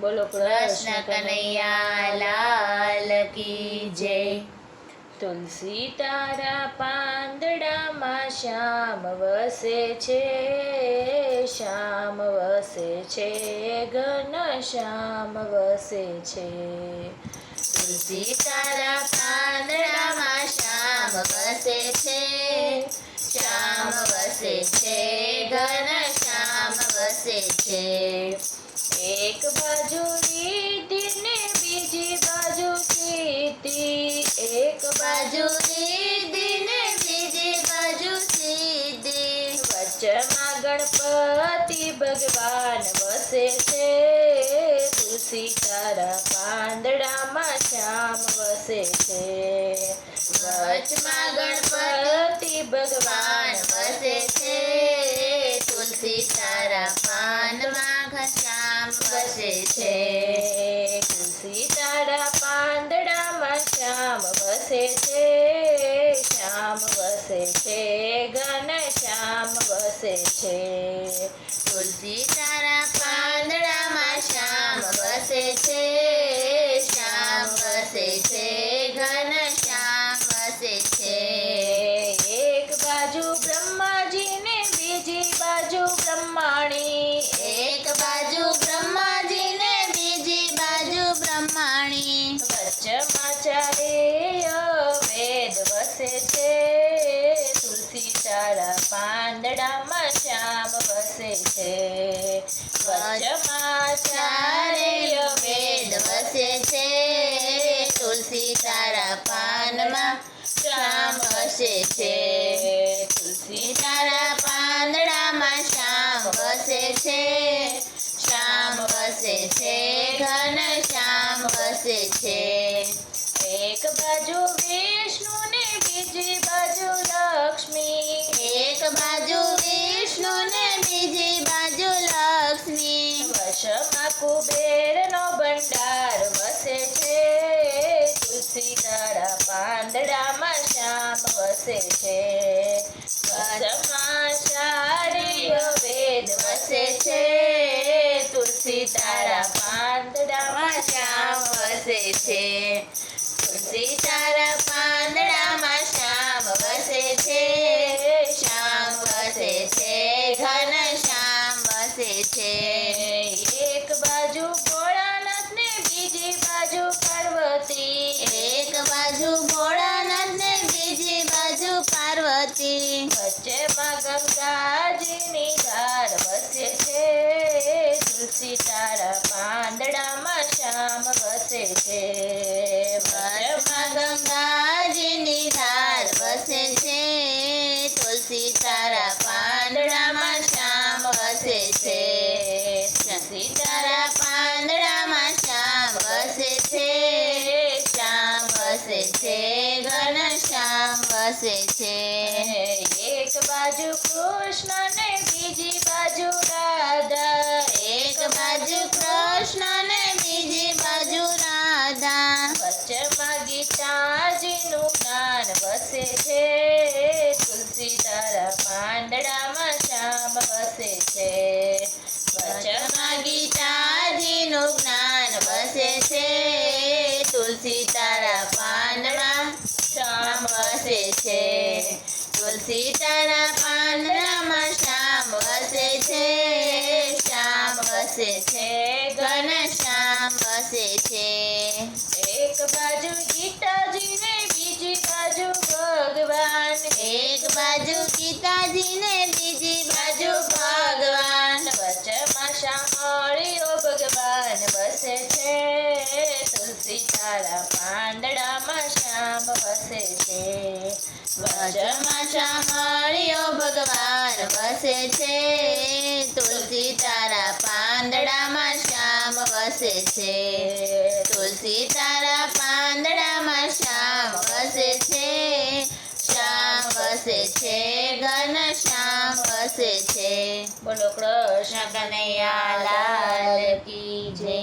બોલો કૃષ્ણ કનૈયા લાલ કી જય. તુલસી તારા પાંદડામાં શ્યામ વસે છે શ્યામ વસે છે ઘન શ્યામ વસે છે. તુલસી તારા પાંદડામાં શ્યામ વસે છે શ્યામ વસે છે ઘન શ્યામ વસે છે. એક બાજુ રીતિ ને બીજી બાજુ સીધી એક બાજુ બાજુ દીદી ને બીજી બાજુ સીધી વચ્ચેમાં ગણપતિ ભગવાન વસે છે તુલસી તારા પાંદડામાં શ્યામ વસે છે વચમાં ગણપતિ ભગવાન વસે છે શ્યામ વસે છે ઘન શ્યામ વસે છે. તુલસી પાંદડામાં શ્યામ વસે છે. વચમાં ચારેય વેદ વસે છે. તુલસી તારા પાનમાં શ્યામ વસે છે. તુલસી તારા પાંદડામાં શ્યામ વસે છે. શ્યામ વસે છે. ઘન શ્યામ વસે છે. એક બાજુ વસે છે. ચારેય વેદ વસે છે. તુલસી તારા પાંદડામાં શ્યામ વસે છે. તુલસી તારા પાંદડામાં શ્યામ વસે છે. શ્યામ વસે છે. ઘન શ્યામ વસે છે. એક બાજુ ભોળાનાથ ને બીજી બાજુ પાર્વતી વચ્ચેમાં ગંગાજીની ધાર વસે છે. તુલસી તારા પાંદડામાં શ્યામ વસે છે. વરમાં ગંગાજીની ધાર વસે છે. તુલસી તારા પાંદડામાં શ્યામ વસે છે. તુલસી તારા પાંદડામાં શ્યામ વસે છે. શ્યામ વસે છે. વસે છે. એક બાજુ કૃષ્ણ ને બીજી બાજુ રાધા. એક બાજુ કૃષ્ણ ને બીજી બાજુ રાધા. વચ્ચેમાં ગીતાજીનું જ્ઞાન વસે છે. તુલસી તારા પાંદડામાં શ્યામ વસે છે. વચમાં ગીતાજીનું જ્ઞાન વસે છે. તુલસી વસે છે. તુલસી તારા પાંદડામાં શ્યામ વસે છે. શ્યામ વસે છે. ઘન શ્યામ વસે છે. એક બાજુ ગીતાજી ને બીજી બાજુ ભગવાન. એક બાજુ ગીતાજી ને બીજી બાજુ ભગવાન. વચમાં શામળીઓ ભગવાન વસે છે. તુલસી તારા પાંદડામાં શ્યામ વસે છે. વજમાં શામળિયો ભગવાન વસે છે તુલસી તારા પાંદડામાં શ્યામ વસે છે. તુલસી તારા પાંદડામાં શ્યામ વસે છે શ્યામ વસે છે ઘન શ્યામ વસે છે. બોલો કૃષ્ણ કનૈયા લાલ કી જય.